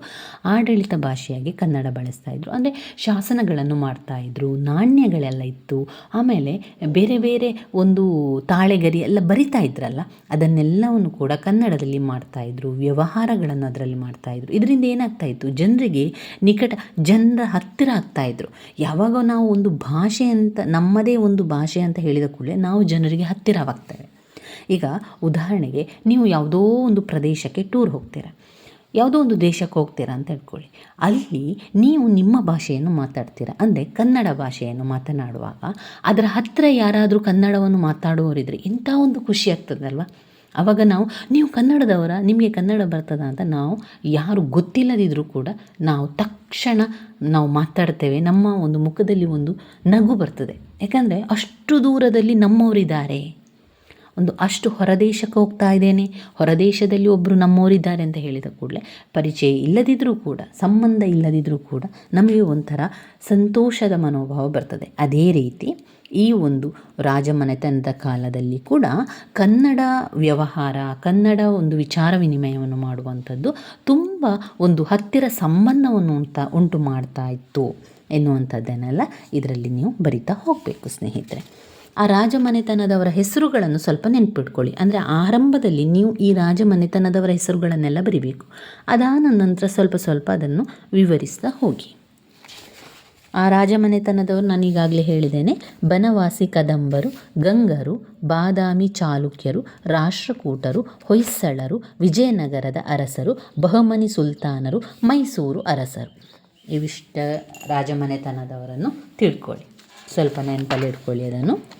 ಆಡಳಿತ ಭಾಷೆಯಾಗಿ ಕನ್ನಡ ಬಳಸ್ತಾ ಇದ್ರು. ಅಂದರೆ ಶಾಸನಗಳನ್ನು ಮಾಡ್ತಾ ಇದ್ರು, ನಾಣ್ಯಗಳೆಲ್ಲ ಇತ್ತು. ಆಮೇಲೆ ಬೇರೆ ಬೇರೆ ಒಂದು ತಾಳೆಗರಿ ಎಲ್ಲ ಬರಿತಾ ಇದ್ರಲ್ಲ, ಅದನ್ನೆಲ್ಲವನ್ನು ಕೂಡ ಕನ್ನಡದಲ್ಲಿ ಮಾಡ್ತಾ ಇದ್ರು. ವ್ಯವಹಾರಗಳನ್ನು ಅದರಲ್ಲಿ ಮಾಡ್ತಾ ಇದ್ರು. ಇದರಿಂದ ಏನಾಗ್ತಾ ಇತ್ತು? ಜನರಿಗೆ ನಿಕಟ, ಜನರ ಹತ್ತಿರ ಆಗ್ತಾ ಇದ್ರು. ಯಾವಾಗ ನಾವು ಒಂದು ಭಾಷೆ ಅಂತ, ನಮ್ಮದೇ ಒಂದು ಭಾಷೆ ಅಂತ ಹೇಳಿದ ಕೂಡಲೇ ನಾವು ಜನರಿಗೆ ಹತ್ತಿರವಾಗ್ತೇವೆ. ಈಗ ಉದಾಹರಣೆಗೆ ನೀವು ಯಾವುದೋ ಒಂದು ಪ್ರದೇಶಕ್ಕೆ ಟೂರ್ ಹೋಗ್ತೀರ. ಯಾವುದೋ ಒಂದು ದೇಶಕ್ಕೆ ಹೋಗ್ತೀರಾ ಅಂತ ಹೇಳ್ಕೊಳ್ಳಿ. ಅಲ್ಲಿ ನೀವು ನಿಮ್ಮ ಭಾಷೆಯನ್ನು ಮಾತಾಡ್ತೀರಾ. ಅಂದರೆ ಕನ್ನಡ ಭಾಷೆಯನ್ನು ಮಾತನಾಡುವಾಗ ಅದರ ಹತ್ತಿರ ಯಾರಾದರೂ ಕನ್ನಡವನ್ನು ಮಾತಾಡುವವರಿದ್ದರೆ ಇಂಥ ಒಂದು ಖುಷಿ ಆಗ್ತದಲ್ವ. ಆವಾಗ ನಾವು, ನೀವು ಕನ್ನಡದವರ, ನಿಮಗೆ ಕನ್ನಡ ಬರ್ತದ ಅಂತ ನಾವು ಯಾರು ಗೊತ್ತಿಲ್ಲದಿದ್ದರೂ ಕೂಡ ನಾವು ತಕ್ಷಣ ನಾವು ಮಾತಾಡ್ತೇವೆ. ನಮ್ಮ ಒಂದು ಮುಖದಲ್ಲಿ ಒಂದು ನಗು ಬರ್ತದೆ. ಯಾಕಂದರೆ ಅಷ್ಟು ದೂರದಲ್ಲಿ ನಮ್ಮವರಿದ್ದಾರೆ. ಒಂದು ಅಷ್ಟು ಹೊರದೇಶಕ್ಕೆ ಹೋಗ್ತಾ ಇದ್ದೇನೆ, ಹೊರದೇಶದಲ್ಲಿ ಒಬ್ಬರು ನಮ್ಮವರಿದ್ದಾರೆ ಅಂತ ಹೇಳಿದ ಕೂಡಲೇ ಪರಿಚಯ ಇಲ್ಲದಿದ್ದರೂ ಕೂಡ, ಸಂಬಂಧ ಇಲ್ಲದಿದ್ದರೂ ಕೂಡ ನಮಗೆ ಒಂಥರ ಸಂತೋಷದ ಮನೋಭಾವ ಬರ್ತದೆ. ಅದೇ ರೀತಿ ಈ ಒಂದು ರಾಜಮನೆತನದ ಕಾಲದಲ್ಲಿ ಕೂಡ ಕನ್ನಡ ವ್ಯವಹಾರ, ಕನ್ನಡ ಒಂದು ವಿಚಾರ ವಿನಿಮಯವನ್ನು ಮಾಡುವಂಥದ್ದು ತುಂಬ ಒಂದು ಹತ್ತಿರ ಸಂಬಂಧವನ್ನು ಉಂಟ, ಉಂಟು ಮಾಡ್ತಾ ಇತ್ತು. ಎನ್ನುವಂಥದ್ದನ್ನೆಲ್ಲ ಇದರಲ್ಲಿ ನೀವು ಬರಿತಾ ಹೋಗಬೇಕು, ಸ್ನೇಹಿತರೆ. ಆ ರಾಜಮನೆತನದವರ ಹೆಸರುಗಳನ್ನು ಸ್ವಲ್ಪ ನೆನ್ಪಿಟ್ಕೊಳ್ಳಿ. ಅಂದರೆ ಆರಂಭದಲ್ಲಿ ನೀವು ಈ ರಾಜಮನೆತನದವರ ಹೆಸರುಗಳನ್ನೆಲ್ಲ ಬರಿಬೇಕು. ಅದಾದ ನಂತರ ಸ್ವಲ್ಪ ಸ್ವಲ್ಪ ಅದನ್ನು ವಿವರಿಸ್ತಾ ಹೋಗಿ. ಆ ರಾಜಮನೆತನದವರು ನಾನು ಈಗಾಗಲೇ ಹೇಳಿದ್ದೇನೆ, ಬನವಾಸಿ ಕದಂಬರು, ಗಂಗರು, ಬಾದಾಮಿ ಚಾಲುಕ್ಯರು, ರಾಷ್ಟ್ರಕೂಟರು, ಹೊಯ್ಸಳರು, ವಿಜಯನಗರದ ಅರಸರು, ಬಹಮನಿ ಸುಲ್ತಾನರು, ಮೈಸೂರು ಅರಸರು. ಇವಿಷ್ಟ ರಾಜಮನೆತನದವರನ್ನು ತಿಳ್ಕೊಳ್ಳಿ. ಸ್ವಲ್ಪ ನೆನಪಲ್ಲಿ ಇಟ್ಕೊಳ್ಳಿ ಅದನ್ನು.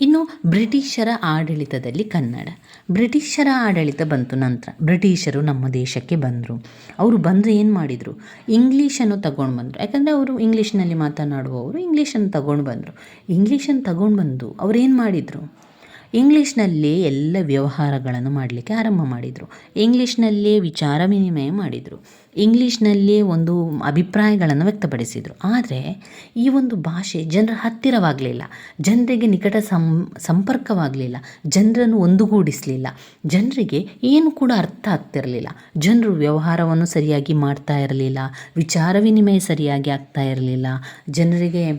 ಇನ್ನು ಬ್ರಿಟಿಷರ ಆಡಳಿತದಲ್ಲಿ ಕನ್ನಡ. ಬ್ರಿಟಿಷರ ಆಡಳಿತ ಬಂತು ನಂತರ. ಬ್ರಿಟಿಷರು ನಮ್ಮ ದೇಶಕ್ಕೆ ಬಂದರು. ಅವರು ಬಂದು ಏನು ಮಾಡಿದರು? ಇಂಗ್ಲೀಷನ್ನು ತಗೊಂಡು ಬಂದರು. ಯಾಕಂದರೆ ಅವರು ಇಂಗ್ಲೀಷ್ನಲ್ಲಿ ಮಾತನಾಡುವವರು ಇಂಗ್ಲೀಷನ್ನು ತಗೊಂಡು ಬಂದರು. ಇಂಗ್ಲೀಷನ್ನು ತಗೊಂಡು ಬಂದು ಅವ್ರು ಏನು ಮಾಡಿದರು? ಇಂಗ್ಲೀಷ್ನಲ್ಲೇ ಎಲ್ಲ ವ್ಯವಹಾರಗಳನ್ನು ಮಾಡಲಿಕ್ಕೆ ಆರಂಭ ಮಾಡಿದರು. ಇಂಗ್ಲೀಷ್ನಲ್ಲೇ ವಿಚಾರ ವಿನಿಮಯ ಮಾಡಿದರು. ಇಂಗ್ಲೀಷ್ನಲ್ಲೇ ಒಂದು ಅಭಿಪ್ರಾಯಗಳನ್ನು ವ್ಯಕ್ತಪಡಿಸಿದರು. ಆದರೆ ಈ ಒಂದು ಭಾಷೆ ಜನರ ಹತ್ತಿರವಾಗಲಿಲ್ಲ. ಜನರಿಗೆ ನಿಕಟ ಸಂ, ಸಂಪರ್ಕವಾಗಲಿಲ್ಲ. ಜನರನ್ನು ಒಂದುಗೂಡಿಸಲಿಲ್ಲ. ಜನರಿಗೆ ಏನು ಕೂಡ ಅರ್ಥ ಆಗ್ತಿರಲಿಲ್ಲ. ಜನರು ವ್ಯವಹಾರವನ್ನು ಸರಿಯಾಗಿ ಮಾಡ್ತಾ ಇರಲಿಲ್ಲ. ವಿಚಾರ ವಿನಿಮಯ ಸರಿಯಾಗಿ ಆಗ್ತಾ ಇರಲಿಲ್ಲ. ಜನರಿಗೆ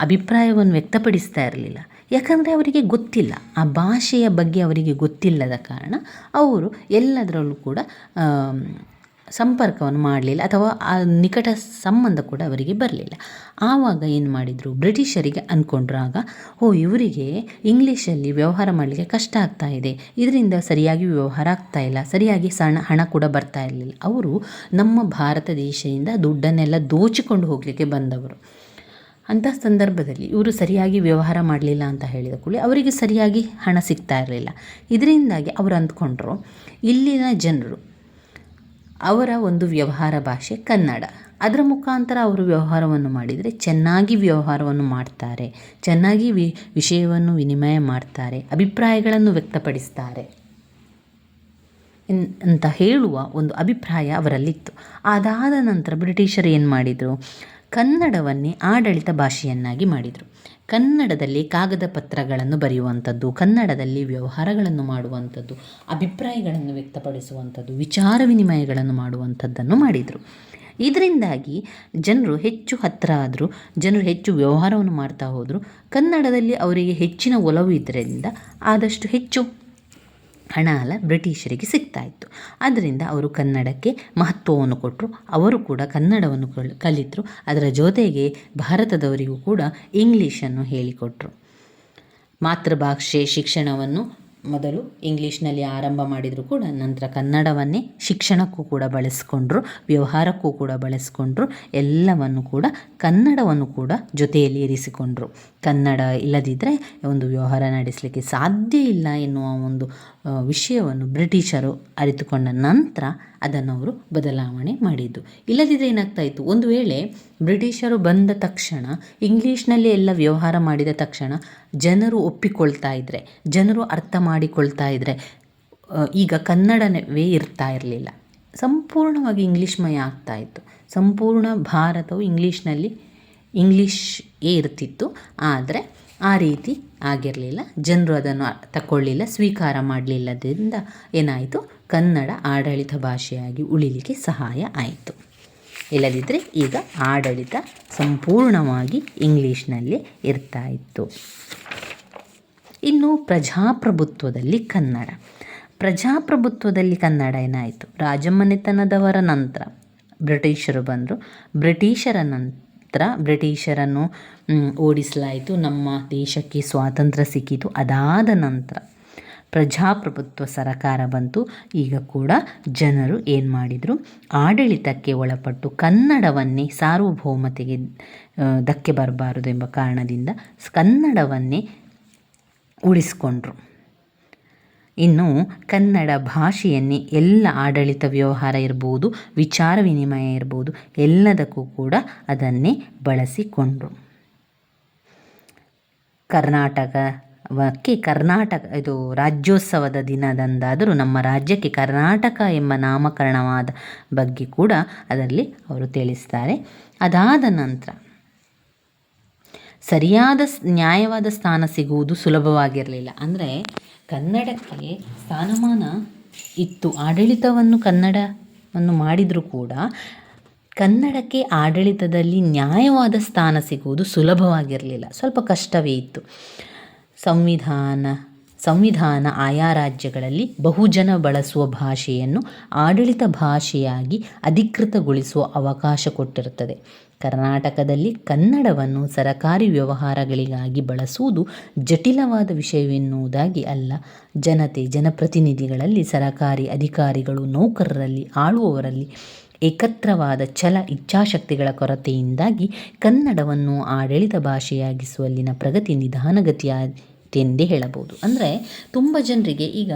ಅಭಿಪ್ರಾಯವನ್ನು ವ್ಯಕ್ತಪಡಿಸ್ತಾ ಇರಲಿಲ್ಲ. ಯಾಕಂದರೆ ಅವರಿಗೆ ಗೊತ್ತಿಲ್ಲ. ಆ ಭಾಷೆಯ ಬಗ್ಗೆ ಅವರಿಗೆ ಗೊತ್ತಿಲ್ಲದ ಕಾರಣ ಅವರು ಎಲ್ಲದರಲ್ಲೂ ಕೂಡ ಸಂಪರ್ಕವನ್ನು ಮಾಡಲಿಲ್ಲ ಅಥವಾ ಆ ನಿಕಟ ಸಂಬಂಧ ಕೂಡ ಅವರಿಗೆ ಬರಲಿಲ್ಲ. ಆವಾಗ ಏನು ಮಾಡಿದರು? ಬ್ರಿಟಿಷರಿಗೆ ಅಂದ್ಕೊಂಡ್ರಾಗ ಓ, ಇವರಿಗೆ ಇಂಗ್ಲೀಷಲ್ಲಿ ವ್ಯವಹಾರ ಮಾಡಲಿಕ್ಕೆ ಕಷ್ಟ ಆಗ್ತಾ ಇದೆ. ಇದರಿಂದ ಸರಿಯಾಗಿ ವ್ಯವಹಾರ ಆಗ್ತಾ ಇಲ್ಲ. ಸರಿಯಾಗಿ ಸಣ್ಣ ಹಣ ಕೂಡ ಬರ್ತಾ ಇರಲಿಲ್ಲ. ಅವರು ನಮ್ಮ ಭಾರತ ದೇಶದಿಂದ ದುಡ್ಡನ್ನೆಲ್ಲ ದೋಚಿಕೊಂಡು ಹೋಗಲಿಕ್ಕೆ ಬಂದವರು. ಅಂಥ ಸಂದರ್ಭದಲ್ಲಿ ಇವರು ಸರಿಯಾಗಿ ವ್ಯವಹಾರ ಮಾಡಲಿಲ್ಲ ಅಂತ ಹೇಳಿದ ಕೂಡಲೇ ಅವರಿಗೆ ಸರಿಯಾಗಿ ಹಣ ಸಿಗ್ತಾ ಇರಲಿಲ್ಲ. ಇದರಿಂದಾಗಿ ಅವರು ಅಂದ್ಕೊಂಡ್ರು, ಇಲ್ಲಿನ ಜನರು ಅವರ ಒಂದು ವ್ಯವಹಾರ ಭಾಷೆ ಕನ್ನಡ. ಅದರ ಮುಖಾಂತರ ಅವರು ವ್ಯವಹಾರವನ್ನು ಮಾಡಿದರೆ ಚೆನ್ನಾಗಿ ವ್ಯವಹಾರವನ್ನು ಮಾಡ್ತಾರೆ, ಚೆನ್ನಾಗಿ ವಿ, ವಿಷಯವನ್ನು ವಿನಿಮಯ ಮಾಡ್ತಾರೆ, ಅಭಿಪ್ರಾಯಗಳನ್ನು ವ್ಯಕ್ತಪಡಿಸ್ತಾರೆ ಅಂತ ಹೇಳುವ ಒಂದು ಅಭಿಪ್ರಾಯ ಅವರಲ್ಲಿತ್ತು. ಅದಾದ ನಂತರ ಬ್ರಿಟಿಷರು ಏನು ಮಾಡಿದರು ಕನ್ನಡವನ್ನೇ ಆಡಳಿತ ಭಾಷೆಯನ್ನಾಗಿ ಮಾಡಿದರು. ಕನ್ನಡದಲ್ಲಿ ಕಾಗದ ಪತ್ರಗಳನ್ನು ಬರೆಯುವಂಥದ್ದು, ಕನ್ನಡದಲ್ಲಿ ವ್ಯವಹಾರಗಳನ್ನು ಮಾಡುವಂಥದ್ದು, ಅಭಿಪ್ರಾಯಗಳನ್ನು ವ್ಯಕ್ತಪಡಿಸುವಂಥದ್ದು, ವಿಚಾರ ವಿನಿಮಯಗಳನ್ನು ಮಾಡುವಂಥದ್ದನ್ನು ಮಾಡಿದರು. ಇದರಿಂದಾಗಿ ಜನರು ಹೆಚ್ಚು ಹತ್ತಿರ ಆದರೂ, ಜನರು ಹೆಚ್ಚು ವ್ಯವಹಾರವನ್ನು ಮಾಡ್ತಾ ಹೋದರು. ಕನ್ನಡದಲ್ಲಿ ಅವರಿಗೆ ಹೆಚ್ಚಿನ ಒಲವು ಇದರಿಂದ ಆದಷ್ಟು ಹೆಚ್ಚು ಹಣ ಎಲ್ಲ ಬ್ರಿಟಿಷರಿಗೆ ಸಿಗ್ತಾ ಇತ್ತು ಆದ್ದರಿಂದ ಅವರು ಕನ್ನಡಕ್ಕೆ ಮಹತ್ವವನ್ನು ಕೊಟ್ಟರು. ಅವರು ಕೂಡ ಕನ್ನಡವನ್ನು ಕಲಿತರು. ಅದರ ಜೊತೆಗೆ ಭಾರತದವರಿಗೂ ಕೂಡ ಇಂಗ್ಲೀಷನ್ನು ಹೇಳಿಕೊಟ್ರು. ಮಾತೃಭಾಷೆ ಶಿಕ್ಷಣವನ್ನು ಮೊದಲು ಇಂಗ್ಲೀಷ್ನಲ್ಲಿ ಆರಂಭ ಮಾಡಿದರೂ ಕೂಡ, ನಂತರ ಕನ್ನಡವನ್ನೇ ಶಿಕ್ಷಣಕ್ಕೂ ಕೂಡ ಬಳಸ್ಕೊಂಡ್ರು, ವ್ಯವಹಾರಕ್ಕೂ ಕೂಡ ಬಳಸ್ಕೊಂಡ್ರು, ಎಲ್ಲವನ್ನು ಕೂಡ ಕನ್ನಡವನ್ನು ಕೂಡ ಜೊತೆಯಲ್ಲಿ ಇರಿಸಿಕೊಂಡ್ರು. ಕನ್ನಡ ಇಲ್ಲದಿದ್ದರೆ ಒಂದು ವ್ಯವಹಾರ ನಡೆಸಲಿಕ್ಕೆ ಸಾಧ್ಯ ಇಲ್ಲ ಎನ್ನುವ ಒಂದು ವಿಷಯವನ್ನು ಬ್ರಿಟಿಷರು ಅರಿತುಕೊಂಡ ನಂತರ ಅದನ್ನು ಅವರು ಬದಲಾವಣೆ ಮಾಡಿದ್ದು. ಇಲ್ಲದಿದ್ದರೆ ಏನಾಗ್ತಾ ಇತ್ತು? ಒಂದು ವೇಳೆ ಬ್ರಿಟಿಷರು ಬಂದ ತಕ್ಷಣ, ಇಂಗ್ಲೀಷ್ನಲ್ಲಿ ಎಲ್ಲ ವ್ಯವಹಾರ ಮಾಡಿದ ತಕ್ಷಣ ಜನರು ಒಪ್ಪಿಕೊಳ್ತಾ ಇದ್ದರೆ ಜನರು ಅರ್ಥ ಮಾಡಿಕೊಳ್ತಾ ಇದ್ದರೆ ಈಗ ಕನ್ನಡವೇ ಇರ್ತಾ ಇರಲಿಲ್ಲ. ಸಂಪೂರ್ಣವಾಗಿ ಇಂಗ್ಲೀಷ್ಮಯ ಆಗ್ತಾ ಇತ್ತು. ಸಂಪೂರ್ಣ ಭಾರತವು ಇಂಗ್ಲೀಷ್ನಲ್ಲಿ ಇಂಗ್ಲೀಷೇ ಇರ್ತಿತ್ತು. ಆದರೆ ಆ ರೀತಿ ಆಗಿರಲಿಲ್ಲ. ಜನರು ಅದನ್ನು ತಗೊಳ್ಳಿಲ್ಲ ಸ್ವೀಕಾರ ಮಾಡಲಿಲ್ಲದ್ರಿಂದ ಏನಾಯಿತು? ಕನ್ನಡ ಆಡಳಿತ ಭಾಷೆಯಾಗಿ ಉಳಿಲಿಕ್ಕೆ ಸಹಾಯ ಆಯಿತು. ಇಲ್ಲದಿದ್ದರೆ ಈಗ ಆಡಳಿತ ಸಂಪೂರ್ಣವಾಗಿ ಇಂಗ್ಲೀಷ್ನಲ್ಲಿ ಇರ್ತಾ ಇತ್ತು. ಇನ್ನು ಪ್ರಜಾಪ್ರಭುತ್ವದಲ್ಲಿ ಕನ್ನಡ. ಪ್ರಜಾಪ್ರಭುತ್ವದಲ್ಲಿ ಕನ್ನಡ ಏನಾಯಿತು? ರಾಜಮನೆತನದವರ ನಂತರ ಬ್ರಿಟಿಷರು ಬಂದರು. ಬ್ರಿಟಿಷರ ನಂತರ ಬ್ರಿಟಿಷರನ್ನು ಓಡಿಸಲಾಯಿತು. ನಮ್ಮ ದೇಶಕ್ಕೆ ಸ್ವಾತಂತ್ರ್ಯ ಸಿಕ್ಕಿತು. ಅದಾದ ನಂತರ ಪ್ರಜಾಪ್ರಭುತ್ವ ಸರಕಾರ ಬಂತು. ಈಗ ಕೂಡ ಜನರು ಏನು ಮಾಡಿದರು? ಆಡಳಿತಕ್ಕೆ ಒಳಪಟ್ಟು ಕನ್ನಡವನ್ನೇ ಸಾರ್ವಭೌಮತೆಗೆ ಧಕ್ಕೆ ಬರಬಾರದು ಎಂಬ ಕಾರಣದಿಂದ ಕನ್ನಡವನ್ನೇ ಉಳಿಸ್ಕೊಂಡ್ರು. ಇನ್ನು ಕನ್ನಡ ಭಾಷೆಯನ್ನೇ ಎಲ್ಲ ಆಡಳಿತ ವ್ಯವಹಾರ ಇರ್ಬೋದು, ವಿಚಾರ ವಿನಿಮಯ ಇರ್ಬೋದು, ಎಲ್ಲದಕ್ಕೂ ಕೂಡ ಅದನ್ನೇ ಬಳಸಿಕೊಂಡ್ರು. ಕರ್ನಾಟಕಕ್ಕೆ ಕರ್ನಾಟಕ, ಇದು ರಾಜ್ಯೋತ್ಸವದ ದಿನದಂದಾದರೂ ನಮ್ಮ ರಾಜ್ಯಕ್ಕೆ ಕರ್ನಾಟಕ ಎಂಬ ನಾಮಕರಣವಾದ ಬಗ್ಗೆ ಕೂಡ ಅದರಲ್ಲಿ ಅವರು ತಿಳಿಸ್ತಾರೆ. ಅದಾದ ನಂತರ ಸರಿಯಾದ ನ್ಯಾಯವಾದ ಸ್ಥಾನ ಸಿಗುವುದು ಸುಲಭವಾಗಿರಲಿಲ್ಲ. ಅಂದರೆ ಕನ್ನಡಕ್ಕೆ ಸ್ಥಾನಮಾನ ಇತ್ತು. ಆಡಳಿತವನ್ನು ಕನ್ನಡವನ್ನು ಮಾಡಿದರೂ ಕೂಡ ಕನ್ನಡಕ್ಕೆ ಆಡಳಿತದಲ್ಲಿ ನ್ಯಾಯವಾದ ಸ್ಥಾನ ಸಿಗುವುದು ಸುಲಭವಾಗಿರಲಿಲ್ಲ. ಸ್ವಲ್ಪ ಕಷ್ಟವೇ ಇತ್ತು. ಸಂವಿಧಾನ ಸಂವಿಧಾನ ಆಯಾ ರಾಜ್ಯಗಳಲ್ಲಿ ಬಹುಜನ ಬಳಸುವ ಭಾಷೆಯನ್ನು ಆಡಳಿತ ಭಾಷೆಯಾಗಿ ಅಧಿಕೃತಗೊಳಿಸುವ ಅವಕಾಶ ಕೊಟ್ಟಿರುತ್ತದೆ. ಕರ್ನಾಟಕದಲ್ಲಿ ಕನ್ನಡವನ್ನು ಸರಕಾರಿ ವ್ಯವಹಾರಗಳಿಗಾಗಿ ಬಳಸುವುದು ಜಟಿಲವಾದ ವಿಷಯವೆನ್ನುವುದಾಗಿ ಅಲ್ಲ, ಜನತೆ, ಜನಪ್ರತಿನಿಧಿಗಳಲ್ಲಿ ಸರಕಾರಿ ಅಧಿಕಾರಿಗಳು, ನೌಕರರಲ್ಲಿ, ಆಳುವವರಲ್ಲಿ ಏಕತ್ರವಾದ ಛಲ ಇಚ್ಛಾಶಕ್ತಿಗಳ ಕೊರತೆಯಿಂದಾಗಿ ಕನ್ನಡವನ್ನು ಆಡಳಿತ ಭಾಷೆಯಾಗಿಸುವಲ್ಲಿನ ಪ್ರಗತಿ ನಿಧಾನಗತಿಯಾತೆಂದೇ ಹೇಳಬಹುದು. ಅಂದರೆ ತುಂಬ ಜನರಿಗೆ ಈಗ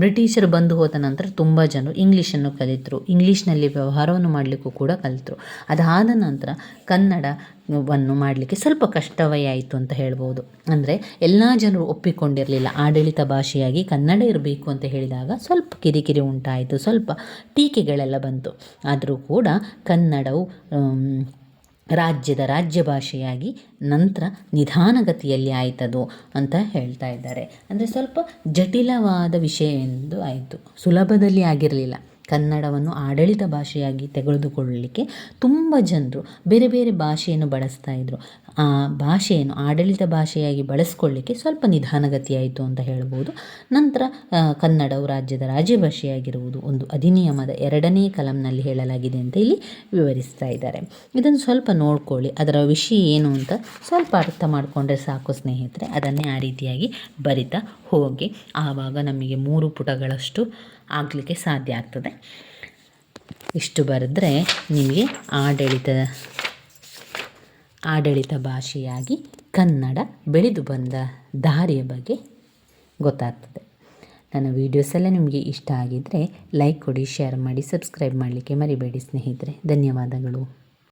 ಬ್ರಿಟಿಷರು ಬಂದು ಹೋದ ನಂತರ ತುಂಬ ಜನರು ಇಂಗ್ಲೀಷನ್ನು ಕಲಿತರು, ಇಂಗ್ಲೀಷ್ನಲ್ಲಿ ವ್ಯವಹಾರವನ್ನು ಮಾಡಲಿಕ್ಕೂ ಕೂಡ ಕಲಿತರು. ಅದಾದ ನಂತರ ಕನ್ನಡವನ್ನು ಮಾಡಲಿಕ್ಕೆ ಸ್ವಲ್ಪ ಕಷ್ಟವೇ ಆಯಿತು ಅಂತ ಹೇಳ್ಬೋದು. ಅಂದರೆ ಎಲ್ಲ ಜನರು ಒಪ್ಪಿಕೊಂಡಿರಲಿಲ್ಲ, ಆಡಳಿತ ಭಾಷೆಯಾಗಿ ಕನ್ನಡ ಇರಬೇಕು ಅಂತ ಹೇಳಿದಾಗ ಸ್ವಲ್ಪ ಕಿರಿಕಿರಿ ಉಂಟಾಯಿತು, ಸ್ವಲ್ಪ ಟೀಕೆಗಳೆಲ್ಲ ಬಂತು. ಆದರೂ ಕೂಡ ಕನ್ನಡವು ರಾಜ್ಯದ ರಾಜ್ಯ ಭಾಷೆಯಾಗಿ ನಂತರ ನಿಧಾನಗತಿಯಲ್ಲಿ ಆಯಿತದು ಅಂತ ಹೇಳ್ತಾ ಇದ್ದಾರೆ. ಅಂದರೆ ಸ್ವಲ್ಪ ಜಟಿಲವಾದ ವಿಷಯ ಎಂದು ಆಯಿತು. ಸುಲಭದಲ್ಲಿ ಆಗಿರಲಿಲ್ಲ. ಕನ್ನಡವನ್ನು ಆಡಳಿತ ಭಾಷೆಯಾಗಿ ತೆಗೆದುಕೊಳ್ಳಲಿಕ್ಕೆ ತುಂಬ ಜನರು ಬೇರೆ ಬೇರೆ ಭಾಷೆಯನ್ನು ಬಳಸ್ತಾ ಇದ್ದರು ಭಾಷೆಯನ್ನು ಆಡಳಿತ ಭಾಷೆಯಾಗಿ ಬಳಸ್ಕೊಳ್ಳಿಕ್ಕೆ ಸ್ವಲ್ಪ ನಿಧಾನಗತಿಯಾಯಿತು ಅಂತ ಹೇಳ್ಬೋದು. ನಂತರ ಆ, ಕನ್ನಡವು ರಾಜ್ಯದ ರಾಜ್ಯ ಭಾಷೆಯಾಗಿರುವುದು ಒಂದು ಅಧಿನಿಯಮದ ಎರಡನೇ ಕಲಂನಲ್ಲಿ ಹೇಳಲಾಗಿದೆ ಅಂತ ಇಲ್ಲಿ ವಿವರಿಸ್ತಾ ಇದ್ದಾರೆ. ಇದನ್ನು ಸ್ವಲ್ಪ ನೋಡ್ಕೊಳ್ಳಿ. ಅದರ ವಿಷಯ ಏನು ಅಂತ ಸ್ವಲ್ಪ ಅರ್ಥ ಮಾಡಿಕೊಂಡ್ರೆ ಸಾಕು ಸ್ನೇಹಿತರೆ. ಅದನ್ನೇ ಆ ರೀತಿಯಾಗಿ ಬರಿತಾ ಹೋಗಿ. ಆವಾಗ ನಮಗೆ ಮೂರು ಪುಟಗಳಷ್ಟು ಆಗಲಿಕ್ಕೆ ಸಾಧ್ಯ ಆಗ್ತದೆ. ಇಷ್ಟು ಬರೆದ್ರೆ ನಿಮಗೆ ಆಡಳಿತ ಆಡಳಿತ ಭಾಷೆಯಾಗಿ ಕನ್ನಡ ಬೆಳೆದು ಬಂದ ದಾರಿಯ ಬಗ್ಗೆ ಗೊತ್ತಾಗ್ತದೆ. ನನ್ನ ವೀಡಿಯೋಸ್ ಎಲ್ಲ ನಿಮಗೆ ಇಷ್ಟ ಆಗಿದ್ದರೆ ಲೈಕ್ ಕೊಡಿ ಶೇರ್ ಮಾಡಿ ಸಬ್ಸ್ಕ್ರೈಬ್ ಮಾಡಲಿಕ್ಕೆ ಮರಿಬೇಡಿ ಸ್ನೇಹಿತರೆ. ಧನ್ಯವಾದಗಳು.